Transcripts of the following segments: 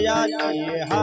দয়া কি হা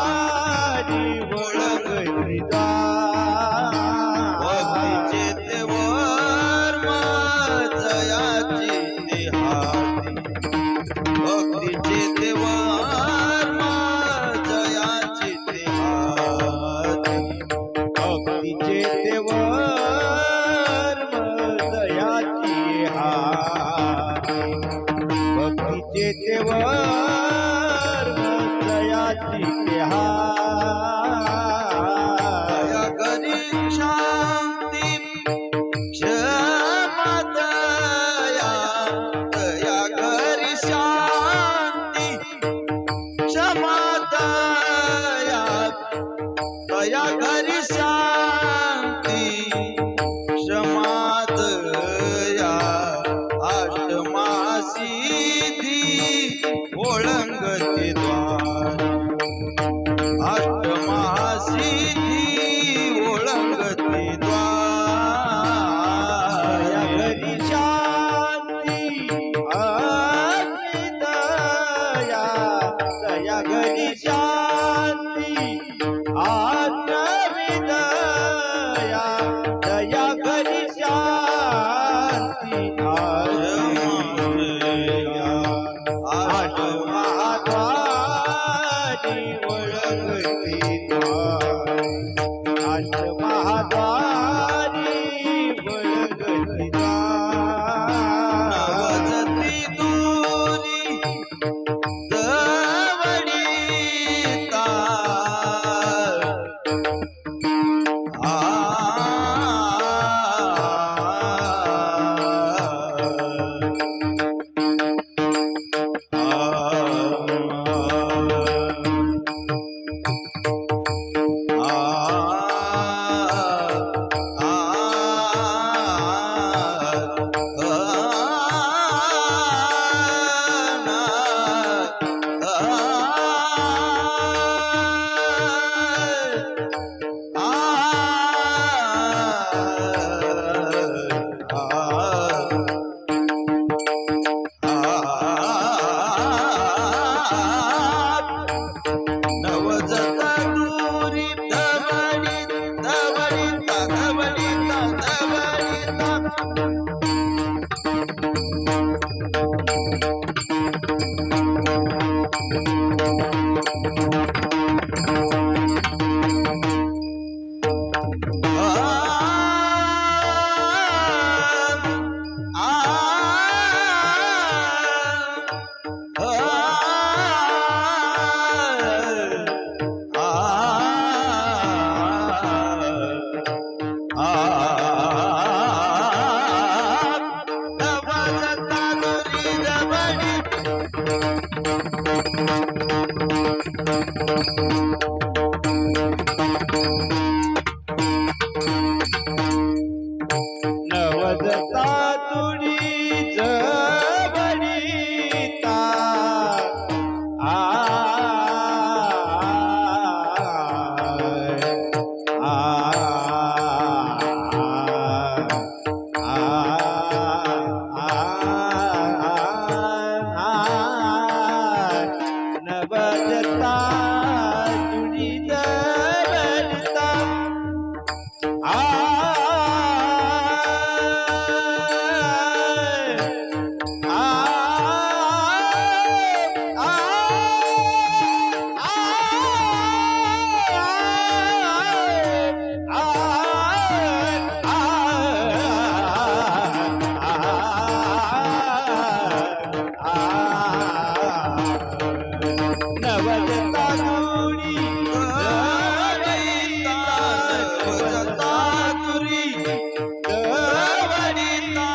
शांती क्षमतया दया करी शांती क्षमतया दया जगति शान्ति आ Jonathan. नवलता तुरी नवलता तुरी नवलिता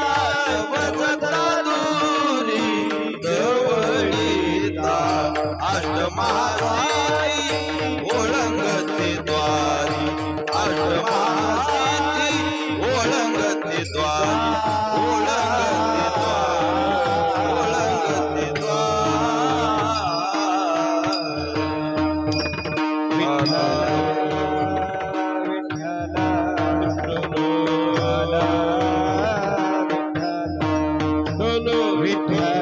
नवलता तुरी नवलिता अष्टमहा விட்ட